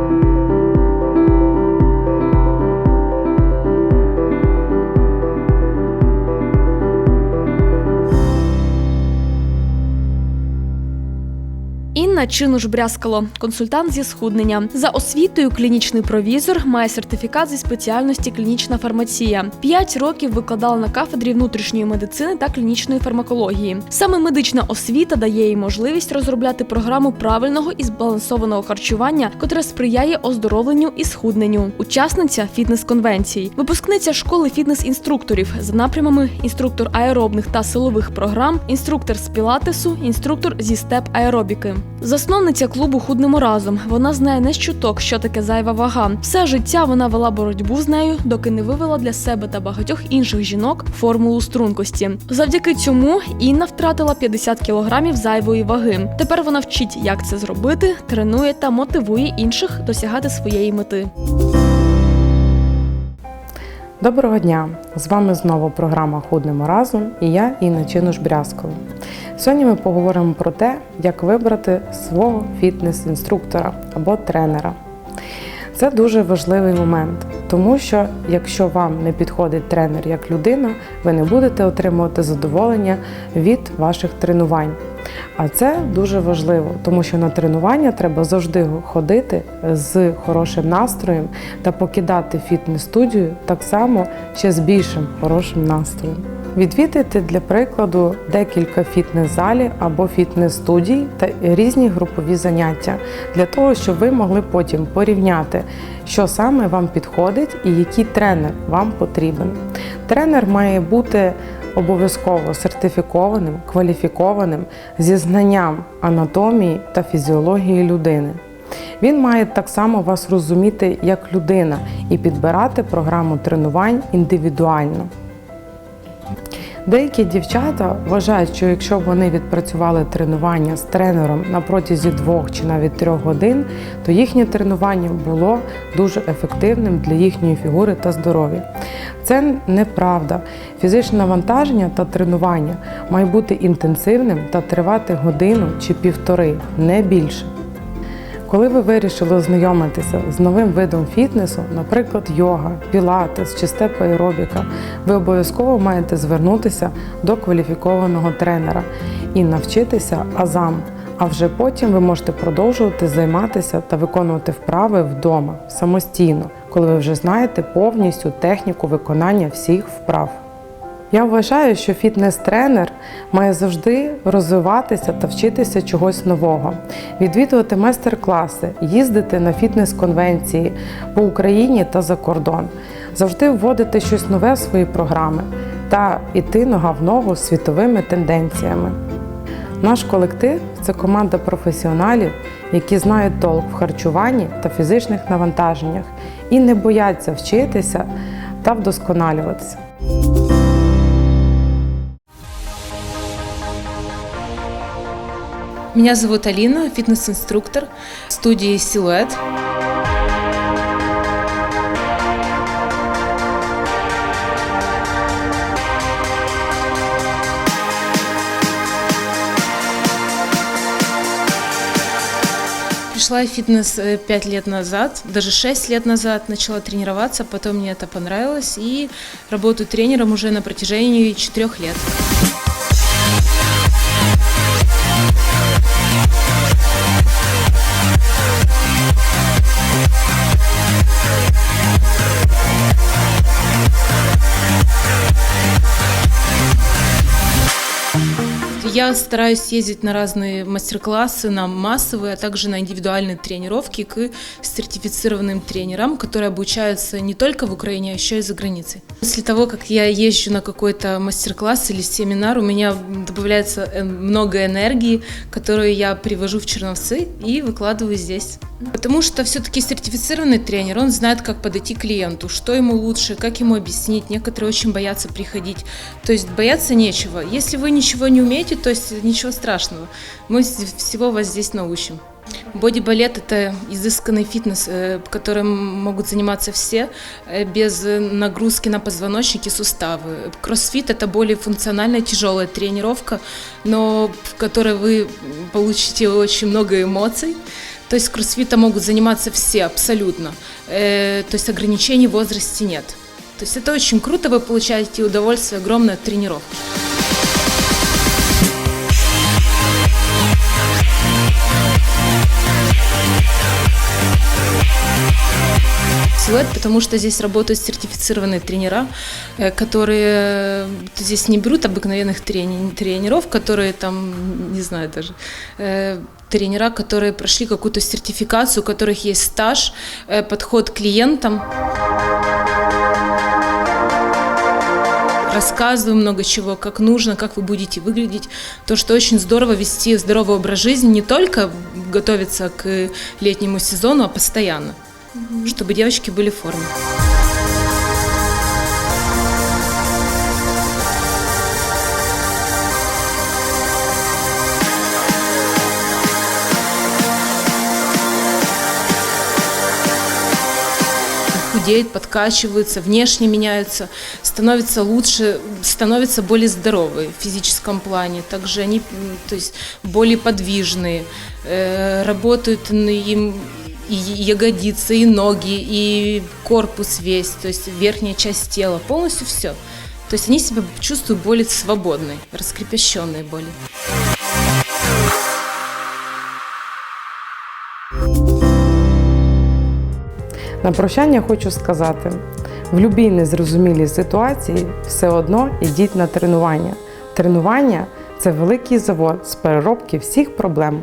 Thank you. Інна Чинуш брязкало, консультант зі схуднення. За освітою клінічний провізор, має сертифікат зі спеціальності клінічна фармація. П'ять років викладала на кафедрі внутрішньої медицини та клінічної фармакології. Саме медична освіта дає їй можливість розробляти програму правильного і збалансованого харчування, котре сприяє оздоровленню і схудненню. Учасниця фітнес-конвенцій, випускниця школи фітнес-інструкторів за напрямами інструктор аеробних та силових програм, інструктор з пілатесу, інструктор зі степ аеробіки. Засновниця клубу Худнемо разом. Вона знає не з чуток, що таке зайва вага. Все життя вона вела боротьбу з нею, доки не вивела для себе та багатьох інших жінок формулу стрункості. Завдяки цьому Інна втратила 50 кілограмів зайвої ваги. Тепер вона вчить, як це зробити, тренує та мотивує інших досягати своєї мети. Доброго дня! З вами знову програма Худнемо разом і я Інна Чинуш Брязкова. Сьогодні ми поговоримо про те, як вибрати свого фітнес-інструктора або тренера. Це дуже важливий момент, тому що якщо вам не підходить тренер як людина, ви не будете отримувати задоволення від ваших тренувань. А це дуже важливо, тому що на тренування треба завжди ходити з хорошим настроєм та покидати фітнес-студію так само ще з більшим хорошим настроєм. Відвідайте для прикладу декілька фітнес-залів або фітнес-студій та різні групові заняття для того, щоб ви могли потім порівняти, що саме вам підходить і який тренер вам потрібен. Тренер має бути обов'язково сертифікованим, кваліфікованим зі знанням анатомії та фізіології людини. Він має так само вас розуміти як людина і підбирати програму тренувань індивідуально. Деякі дівчата вважають, що якщо вони відпрацювали тренування з тренером на протязі двох чи навіть трьох годин, то їхнє тренування було дуже ефективним для їхньої фігури та здоров'я. Це неправда. Фізичне навантаження та тренування має бути інтенсивним та тривати годину чи півтори, не більше. Коли ви вирішили ознайомитися з новим видом фітнесу, наприклад, йога, пілатес чи степ аеробіка, ви обов'язково маєте звернутися до кваліфікованого тренера і навчитися азам. А вже потім ви можете продовжувати займатися та виконувати вправи вдома самостійно, коли ви вже знаєте повністю техніку виконання всіх вправ. Я вважаю, що фітнес-тренер має завжди розвиватися та вчитися чогось нового, відвідувати майстер-класи, їздити на фітнес-конвенції по Україні та за кордон, завжди вводити щось нове в свої програми та йти нога в ногу з світовими тенденціями. Наш колектив це команда професіоналів, які знають толк в харчуванні та фізичних навантаженнях і не бояться вчитися та вдосконалюватися. Меня зовут Алина, фитнес-инструктор студии «Силуэт». Пришла в фитнес э, пять лет назад, даже шесть лет назад начала тренироваться, потом мне это понравилось и работаю тренером уже на протяжении четырех лет. Я стараюсь ездить на разные мастер-классы, на массовые, а также на индивидуальные тренировки к сертифицированным тренерам, которые обучаются не только в Украине, а еще и за границей. После того, как я езжу на какой-то мастер-класс или семинар, у меня добавляется э, много энергии, которую я привожу в Черновцы и выкладываю здесь. Потому что все-таки сертифицированный тренер, он знает, как подойти к клиенту, что ему лучше, как ему объяснить. Некоторые очень боятся приходить. То есть бояться нечего. Если вы ничего не умеете, то есть ничего страшного. Мы всего вас здесь научим. Боди-балет – это изысканный фитнес, э, которым могут заниматься все, э, без нагрузки на позвоночник и суставы. Кроссфит – это более функциональная, тяжелая тренировка, но в которой вы получите очень много эмоций, То есть кроссфитом могут заниматься все абсолютно. Э, то есть ограничений в возрасте нет. То есть это очень круто, вы получаете удовольствие огромное от тренировки. Силуэт, потому что здесь работают сертифицированные тренера, э, которые э, здесь не берут обыкновенных трени- тренеров, которые там, не знаю даже, э, тренера, которые прошли какую-то сертификацию, у которых есть стаж, подход к клиентам. Рассказываю много чего, как нужно, как вы будете выглядеть. То, что очень здорово вести здоровый образ жизни, не только готовиться к летнему сезону, а постоянно, чтобы девочки были в форме. худеют, подкачиваются, внешне меняются, становятся лучше, становятся более здоровые в физическом плане. Также они, то есть, более подвижные, э, работают им и ягодицы, и ноги, и корпус весь, то есть верхняя часть тела, полностью все. То есть они себя чувствуют более свободной, раскрепощенной более. На прощання хочу сказати: в будь-якій незрозумілій ситуації все одно йдіть на тренування. Тренування це великий завод з переробки всіх проблем.